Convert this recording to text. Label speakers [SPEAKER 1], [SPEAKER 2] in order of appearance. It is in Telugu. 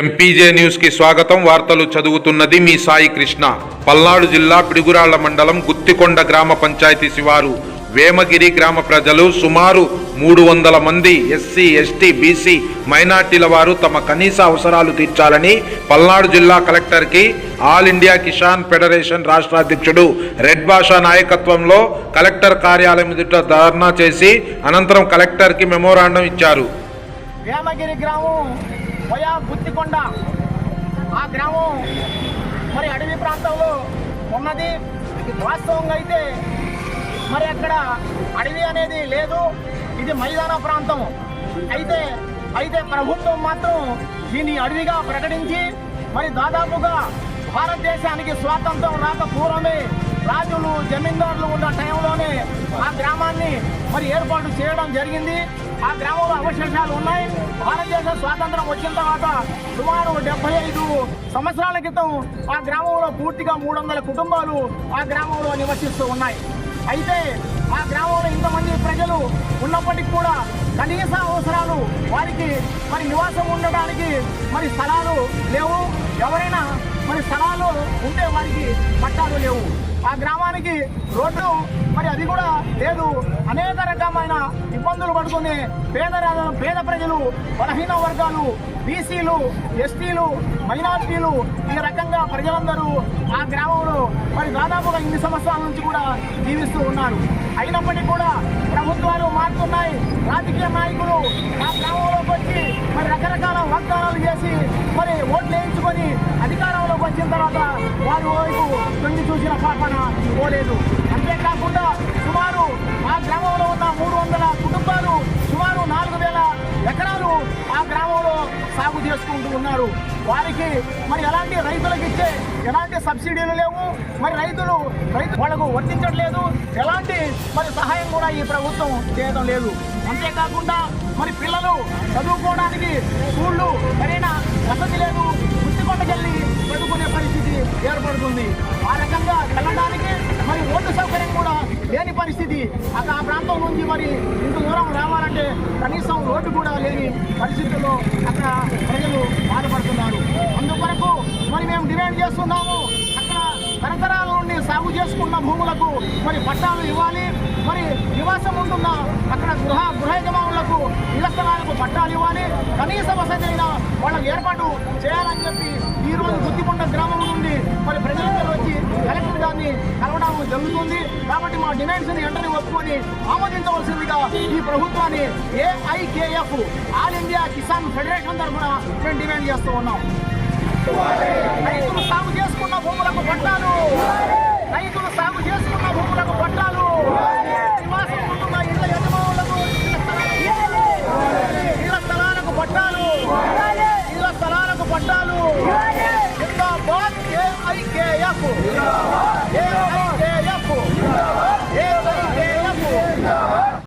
[SPEAKER 1] ఎంపీజే న్యూస్కి స్వాగతం. వార్తలు చదువుతున్నది మీ సాయి కృష్ణ. పల్నాడు జిల్లా పిడుగురాళ్ళ మండలం గుత్తికొండ గ్రామ పంచాయతీ శివారు. వేమగిరి గ్రామ ప్రజలు సుమారు మూడు వందల మంది ఎస్సీ ఎస్టీ బీసీ మైనార్టీల వారు తమ కనీస అవసరాలు తీర్చాలని పల్నాడు జిల్లా కలెక్టర్కి ఆల్ ఇండియా కిసాన్ ఫెడరేషన్ రాష్ట్ర అధ్యక్షుడు రెడ్ భాషా నాయకత్వంలో కలెక్టర్ కార్యాలయం ఎదుట ధర్నా చేసి అనంతరం కలెక్టర్కి మెమోరాండం ఇచ్చారు.
[SPEAKER 2] వేమగిరి గ్రామం వయా గుత్తికొండ ఆ గ్రామం మరి అడవి ప్రాంతంలో ఉన్నది. వాస్తవంగా అయితే మరి అక్కడ అడవి అనేది లేదు. ఇది మైదాన ప్రాంతం. అయితే అయితే ప్రభుత్వం మాత్రం దీన్ని అడవిగా ప్రకటించి మరి దాదాపుగా భారతదేశానికి స్వాతంత్రం రాక పూర్వమే రాజులు జమీందారులు ఉన్న టైంలోనే ఆ గ్రామాన్ని మరి ఏర్పాటు చేయడం జరిగింది. ఆ గ్రామంలో అవశేషాలు ఉన్నాయి. స్వాతంత్రం వచ్చిన తర్వాత సుమారు డెబ్బై ఐదు సంవత్సరాల క్రితం ఆ గ్రామంలో పూర్తిగా మూడు వందల కుటుంబాలు ఆ గ్రామంలో నివసిస్తూ ఉన్నాయి. అయితే ఆ గ్రామంలో ఇంతమంది ప్రజలు ఉన్నప్పటికీ కూడా కనీస అవసరాలు వారికి మరి నివాసం ఉండడానికి మరి స్థలాలు లేవు. ఎవరైనా మరి స్థలాలు ఉంటే వారికి పట్టాలు లేవు. ఆ గ్రామానికి రోడ్డు మరి అది కూడా లేదు. అనేక రకమైన ఇబ్బందులు పడుకునే పేద పేద ప్రజలు బలహీన వర్గాలు బీసీలు ఎస్టీలు మైనార్టీలు ఈ రకంగా ప్రజలందరూ ఆ గ్రామంలో మరి దాదాపుగా ఇన్ని సంవత్సరాల నుంచి కూడా జీవిస్తూ ఉన్నారు. అయినప్పటికీ కూడా ప్రభుత్వాలు మారుతున్నాయి. రాజకీయ నాయకులు ఆ గ్రామంలోకి వచ్చి మరి రకరకాల వాగ్దానాలు చేసి మరి ఓట్లు వేయించుకొని అధికారంలోకి వచ్చిన తర్వాత వారి వైపు తొంగి చూసిన పాపన పోలేదు. అంతేకాకుండా సుమారు ఆ గ్రామంలో ఉన్న మూడు వందల కుటుంబాలు సుమారు నాలుగు వేల ఎకరాలు ఆ గ్రామంలో సాగు చేసుకుంటూ ఉన్నారు. వారికి మరి ఎలాంటి రైతులకు ఇచ్చే ఎలాంటి సబ్సిడీలు లేవు. మరి రైతులు రైతు వాళ్ళకు వర్తించట్లేదు. ఎలాంటి మరి సహాయం కూడా ఈ ప్రభుత్వం చేయడం లేదు. అంతేకాకుండా మరి పిల్లలు చదువుకోవడానికి స్కూళ్ళు సరైన వసతి లేదు. గుర్తికొండకెళ్ళి చదువుకునే పరిస్థితి ఏర్పడుతుంది. ఆ రకంగా వెళ్ళడానికి మరి రోడ్డు సౌకర్యం కూడా లేని పరిస్థితి. అక్కడ ఆ ప్రాంతం నుంచి మరి ఇంత దూరం రావాలంటే కనీసం రోడ్డు కూడా లేని పరిస్థితుల్లో అక్కడ ప్రజలు బాధపడుతున్నారు. అందువరకు మరి మేము డిమాండ్ చేస్తున్నాము అక్కడ తరతరాల నుండి సాగు చేసుకున్న భూములకు మరి పట్టాలు ఇవ్వాలి. మరి నివాసం ఉంటున్న అక్కడ గృహ గృహ యజమానులకు ఇళ్ళ స్థలాలకు పట్టాలు ఇవ్వాలి. కనీస వసతి అయిన ఏర్పాటు చేయాలని చెప్పి కొండ గ్రామం నుండి మరి ప్రజలందరూ వచ్చి కలెక్టర్ గారిని కలవడం జరుగుతుంది. కాబట్టి మా డిమాండ్స్ని వెంటనే ఒప్పుకొని ఆమోదించవలసిందిగా ఈ ప్రభుత్వాన్ని AIKF all India Kisan federation తరఫున మేము డిమాండ్ చేస్తూ ఉన్నాం. రైతులు సాగు చేసుకున్న భూములకు పట్టాలు రైతులు సాగు చేసుకున్న భూములకు పట్టాలు నివాసం ఉంటున్న ఇళ్ళ యజమానులకు ఇళ్ళ స్థలాలకు పట్టాలు ఇళ్ళ స్థలాలకు పట్టాలు జిందాబాద్ ఏఐకేఎఫ్